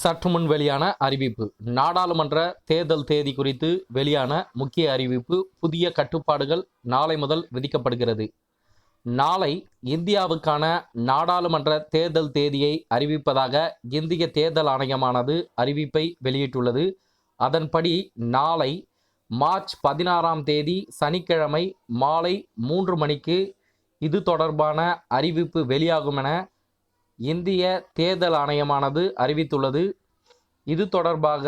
சற்று முன் வெளியான அறிவிப்பு. நாடாளுமன்ற தேர்தல் தேதி குறித்து வெளியான முக்கிய அறிவிப்பு புதிய கட்டுப்பாடுகள் நாளை முதல் விதிக்கப்படுகிறது. நாளை இந்தியாவுக்கான நாடாளுமன்ற தேர்தல் தேதியை அறிவிப்பதாக இந்திய தேர்தல் ஆணையமானது அறிவிப்பை வெளியிட்டுள்ளது. அதன்படி நாளை மார்ச் பதினாறாம் தேதி சனிக்கிழமை மாலை மூன்று மணிக்கு இது தொடர்பான அறிவிப்பு வெளியாகும் என இந்திய தேர்தல் ஆணையமானது அறிவித்துள்ளது. இது தொடர்பாக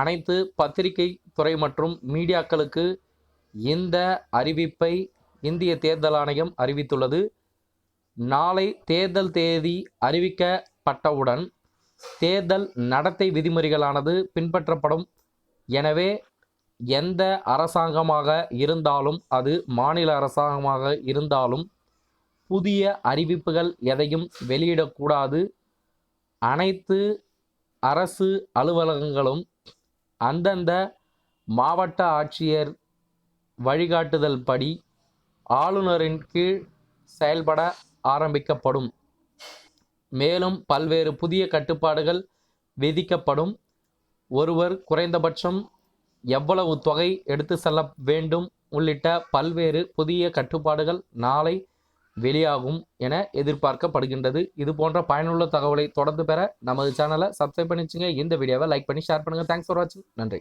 அனைத்து பத்திரிகை துறை மற்றும் மீடியாக்களுக்கு இந்த அறிவிப்பை இந்திய தேர்தல் ஆணையம் அறிவித்துள்ளது. நாளை தேர்தல் தேதி அறிவிக்கப்பட்டவுடன் தேர்தல் நடத்தை விதிமுறைகளானது பின்பற்றப்படும். எனவே எந்த அரசாங்கமாக இருந்தாலும் அது மாநில அரசாங்கமாக இருந்தாலும் புதிய அறிவிப்புகள் எதையும் வெளியிடக்கூடாது. அனைத்து அரசு அலுவலகங்களும் அந்தந்த மாவட்ட ஆட்சியர் வழிகாட்டுதல் படி ஆளுநரின் கீழ் செயல்பட ஆரம்பிக்கப்படும். மேலும் பல்வேறு புதிய கட்டுப்பாடுகள் விதிக்கப்படும். ஒருவர் குறைந்தபட்சம் எவ்வளவு தொகை எடுத்து செல்ல வேண்டும் உள்ளிட்ட பல்வேறு புதிய கட்டுப்பாடுகள் நாளை வெளியாகும் என எதிர்பார்க்கப்படுகின்றது. இது போன்ற பயனுள்ள தகவலை தொடர்ந்து பெற நமது சேனலை சப்ஸ்கிரைப் பண்ணிச்சுங்க. இந்த வீடியோவை லைக் பண்ணி ஷேர் பண்ணுங்கள் தேங்க்ஸ் ஃபார் வாட்சிங் நன்றி.